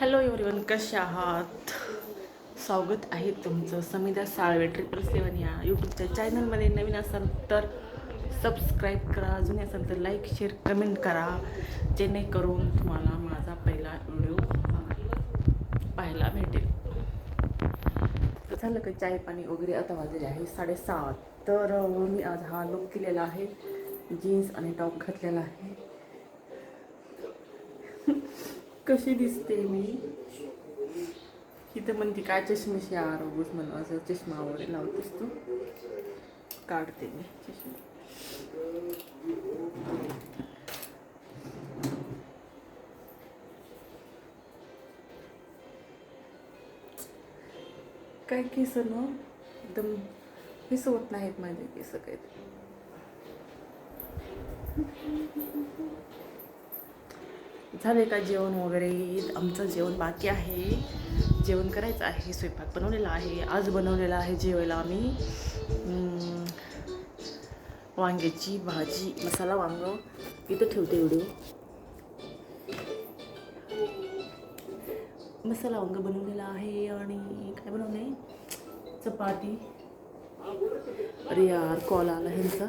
Hello everyone कसे आहात? स्वागत आहे तुमचं समिधा साळवे ट्रिपल सेवन या यूट्यूबच्या चॅनलमध्ये नवीन असाल तर सबस्क्राईब करा जुने असाल तर लाईक शेअर कमेंट करा. जेणेकरून तुम्हाला माझा पहिला व्हिडिओ पाहायला भेटेल. तर झालं का चाय पाणी वगैरे? आता वाजलेले आहे साडेसात. तर मी आज हा लुक केलेला आहे. जीन्स आणि टॉप घातलेला आहे. कशी दिसते मी? इथं म्हणते काय चष्मेशी यार उगूच म्हणून असं चष्मा वगैरे लावतेस तू. काढते मी चष्मा. काय केस ना? एकदम केस नाहीत माझे केस काही झाले का जेवण वगैरे? आमचं जेवण बाकी आहे. जेवण करायचं आहे स्वयंपाक बनवलेला आहे. आज बनवलेला आहे जेवायला आम्ही. वांग्याची भाजी मसाला वांग. इथं ठेवते एवढं मसाला वांग बनवलेला आहे आणि काय बनवलं आहे चपाती. अरे यार कॉल आला ह्यांचा.